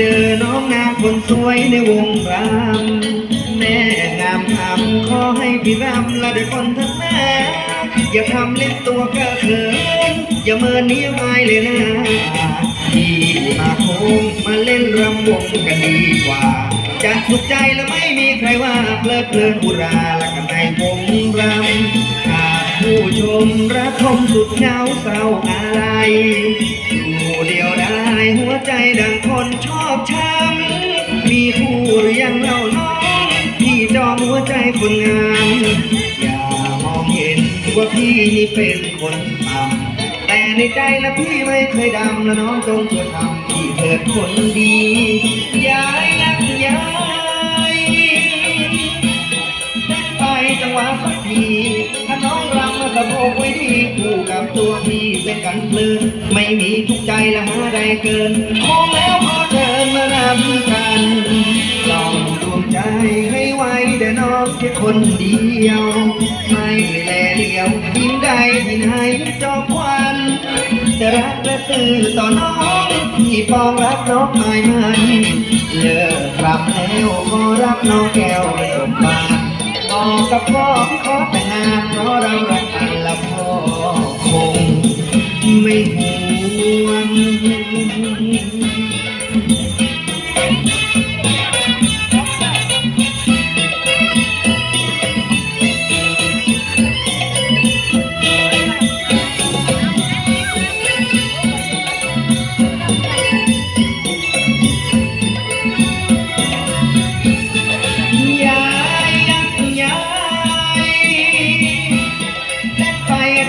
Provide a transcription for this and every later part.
จอน้องงามคนสวยในวงรำแม่งามคำขอให้พี่รำและเด็กคนทั้งแม่อย่าทำเล่นตัวกระเขินอย่าเมินนี้ไม่เลยนะพี่มาโค้งมาเล่นรำวงกันดีกว่าจะสุขใจและไม่มีใครว่าเพลิดเพลินอุราและกันในวงรำหากผู้ชมรักคมสุดเหงาเศร้าอะไร หัวใจดังคนชอบช้ำมีคู่หรือยังเล่าน้องที่จองหัวใจคนงามอย่ามองเห็นว่าพี่นี่เป็นคนต่ำแต่ในใจและพี่ไม่เคยดำและน้องจงเชื่อทำพี่เถิดคนดีย้ายนักย้ายไปจังหวะสักที ราสะโพกไว้ดีคู่กับตัวพี่เป็นกันเพลินไม่มีทุกใจและหาใดเกินมองแล้วพอเดินมารำกันลองดวงใจให้ไว้เดี๋ยวน้องแค่คนเดียว ไม่แลเลียวยิ้มได้ยินให้จอบควันจะรักและตื่นต่อน้องที่ปองรักน้องไม่มันเลิกกลับแล้วขอรับน้องแก้วไปสมบัติบอกกับพ่อขอแต่งงานเพราะเรา ไม่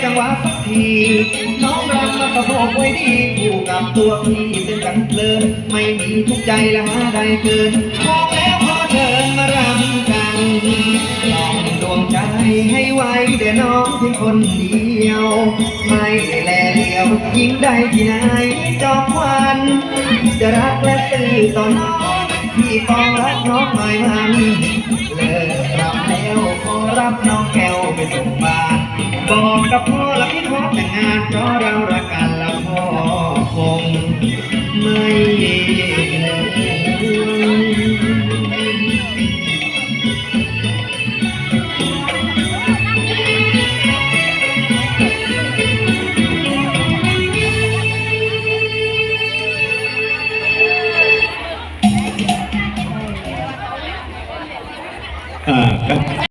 จังหวะสักทีน้องรำมาสะโพกไว้ดีคู่กับตัวพี่เป็นกันเพลินไม่มีทุกใจและหาใดเกินมอแล้วพอเดินมารำกันลองดวงใจให้ไว้เดี๋ยวน้องเพียงคนเดียว ไม่ได้แลเลียวยิ่งได้ที่ไหนจอมควันจะรักและตื่นต่อน้องพี่ปองรักน้องไม่มันเลิกรับแล้วขอรับน้องแก้วไปส่งบ้าน บอกกับพ่อและพี่ขอแต่งงานเพราะเรารักกันแล้วพ่อคงไม่ห่วงอ่าครับ